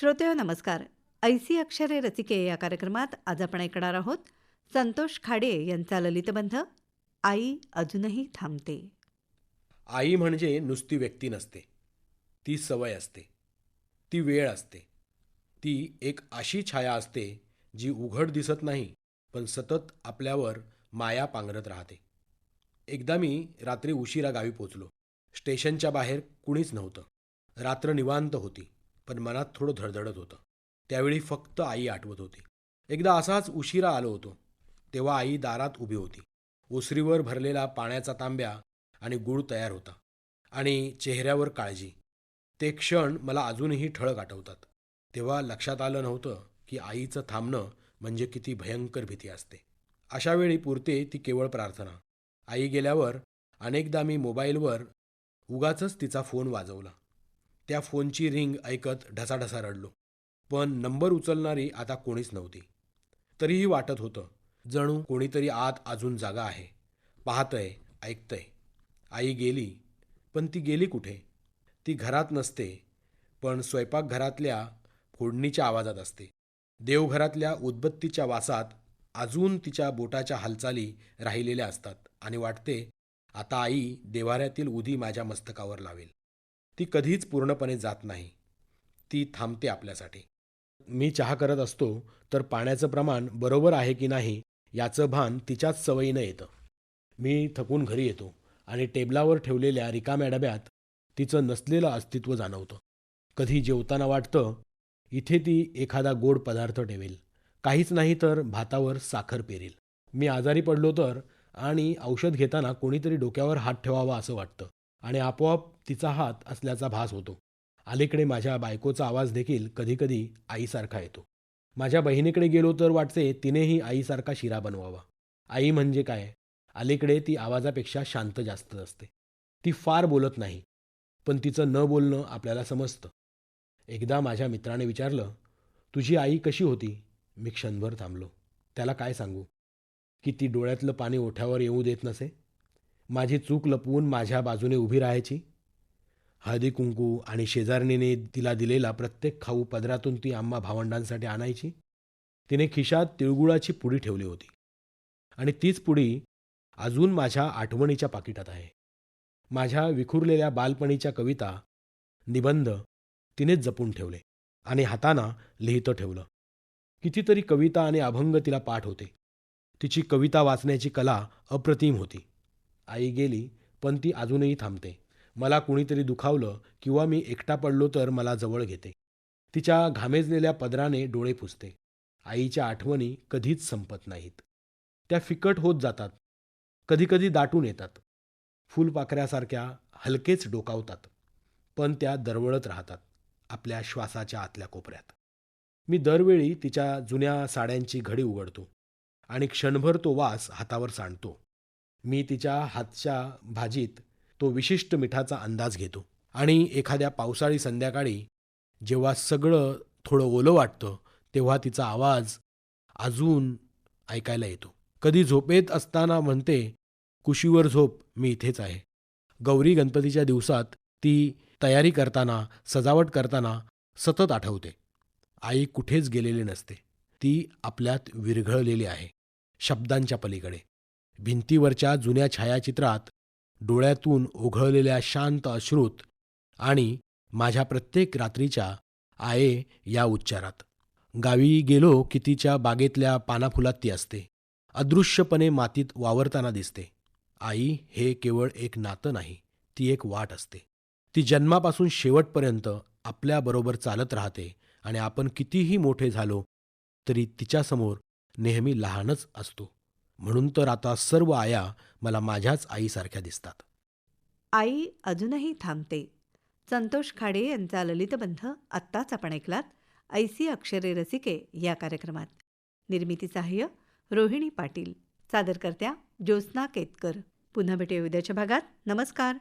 श्रोतेहो नमस्कार. ऐसी अक्षरे रसिके या कार्यक्रमात आज आपण ऐकणार आहोत संतोष खाडे यांचा ललितबंध आई अजूनही थांबते. आई म्हणजे नुसती व्यक्ती नसते. ती सवय असते. ती वेळ असते. ती एक अशी छाया असते जी उघड दिसत नाही पण सतत आपल्यावर माया पांघरत राहते. एकदा मी रात्री उशिरा गावी पोचलो. स्टेशनच्या बाहेर कुणीच नव्हतं. रात्र निवांत होती. पण मनात थोडं धडधडत होतं. त्यावेळी फक्त आई आठवत होती. एकदा असाच उशिरा आलो होतो. तेव्हा आई दारात उभी होती. ओसरीवर भरलेला पाण्याचा तांब्या आणि गुळ तयार होता. आणि चेहऱ्यावर काळजी. ते क्षण मला अजूनही ठळक आठवतात. तेव्हा लक्षात आलं नव्हतं की आईचं थांबणं म्हणजे किती भयंकर भीती असते. अशा वेळी पुरते ती केवळ प्रार्थना. आई गेल्यावर अनेकदा मी मोबाईलवर उगाचच तिचा फोन वाजवला. त्या फोनची रिंग ऐकत ढसाढसा रडलो. पण नंबर उचलणारी आता कोणीच नव्हती. तरीही वाटत होतं जणू कोणीतरी आत अजून जागा आहे. पाहतंय ऐकतंय. आई गेली पण ती गेली कुठे? ती घरात नसते पण स्वयंपाकघरातल्या फोडणीच्या आवाजात असते. देवघरातल्या उदबत्तीच्या वासात अजून तिच्या बोटाच्या हालचाली राहिलेल्या असतात आणि वाटते आता आई देवाऱ्यातील उदी माझ्या मस्तकावर लावेल. ती कधीच पूर्णपणे जात नाही. ती थांबते आपल्यासाठी. मी चहा करत असतो तर पाण्याचं प्रमाण बरोबर आहे की नाही याचं भान तिच्याच सवयीनं येतं. मी थकून घरी येतो आणि टेबलावर ठेवलेल्या रिकाम्या डब्यात तिचं नसलेलं अस्तित्व जाणवतं. कधी जेवताना वाटतं इथे ती एखादा गोड पदार्थ ठेवेल. काहीच नाही तर भातावर साखर पेरेल. मी आजारी पडलो तर आणि औषध घेताना कोणीतरी डोक्यावर हात ठेवावा असं वाटतं. आणि आपोआप तिचा हात असल्याचा भास होतो. अलीकडे माझ्या बायकोचा आवाज देखील कधीकधी आईसारखा येतो. माझ्या बहिणीकडे गेलो तर वाटते तिनेही आईसारखा शिरा बनवावा. आई म्हणजे काय? अलीकडे ती आवाजापेक्षा शांत जास्त असते. ती फार बोलत नाही पण तिचं न बोलणं आपल्याला समजतं. एकदा माझ्या मित्राने विचारलं तुझी आई कशी होती? मी क्षणभर थांबलो. त्याला काय सांगू? की ती डोळ्यातलं पाणी ओठ्यावर येऊ देत नसे? माझी चूक लपवून माझ्या बाजूने उभी राहायची. हळदी कुंकू आणि शेजारणीने तिला दिलेला प्रत्येक खाऊ पदरातून ती आम्हा भावंडांसाठी आणायची. तिने खिशात तिळगुळाची पुडी ठेवली होती. आणि तीच पुडी अजून माझ्या आठवणीच्या पाकिटात आहे. माझ्या विखुरलेल्या बालपणीच्या कविता निबंध तिनेच जपून ठेवले आणि हाताना लिहितं ठेवलं. कितीतरी कविता आणि अभंग तिला पाठ होते. तिची कविता वाचण्याची कला अप्रतिम होती. आई गेली पण ती अजूनही थांबते. मला कुणीतरी दुखावलं किंवा मी एकटा पडलो तर मला जवळ घेते. तिच्या घामेजलेल्या पदराने डोळे पुसते. आईच्या आठवणी कधीच संपत नाहीत. त्या फिकट होत जातात. कधीकधी दाटून येतात. फुलपाखऱ्यासारख्या हलकेच डोकावतात. पण त्या दरवळत राहतात. आपल्या श्वासाच्या आतल्या कोपऱ्यात. मी दरवेळी तिच्या जुन्या साड्यांची घडी उघडतो. आणि क्षणभर तो वास हातावर सांडतो. मी तिच्या हातच्या भाजीत तो विशिष्ट मिठाचा अंदाज घेतो. आणि एखाद्या पावसाळी संध्याकाळी जेव्हा सगळं थोडं ओलं वाटतं तेव्हा तिचा आवाज अजून ऐकायला येतो. कधी झोपेत असताना म्हणते कुशीवर झोप मी इथेच आहे. गौरी गणपतीच्या दिवसात ती तयारी करताना सजावट करताना सतत आठवते. आई कुठेच गेलेली नसते. ती आपल्यात विरघळलेली आहे शब्दांच्या पलीकडे. भिंतीवरच्या जुन्या छायाचित्रात डोळ्यातून ओघळलेल्या शांत अश्रूत आणि माझ्या प्रत्येक रात्रीच्या आये या उच्चारात. गावी गेलो की तिच्या बागेतल्या पानाफुलात ती असते. अदृश्यपणे मातीत वावरताना दिसते. आई हे केवळ एक नातं नाही ती एक वाट असते. ती जन्मापासून शेवटपर्यंत आपल्याबरोबर चालत राहते आणि आपण कितीही मोठे झालो तरी तिच्यासमोर नेहमी लहानच असतो. म्हणून तर आता सर्व आया मला माझ्याच आईसारख्या दिसतात. आई अजूनही थांबते. संतोष खाडे यांचा ललितबंध आत्ताच आपण ऐकलात. ऐसी अक्षरे रसिके या कार्यक्रमात. निर्मिती सहाय्य रोहिणी पाटील. सादरकर्त्या ज्योत्स्ना केतकर. पुन्हा भेटूया उद्याच्या भागात. नमस्कार.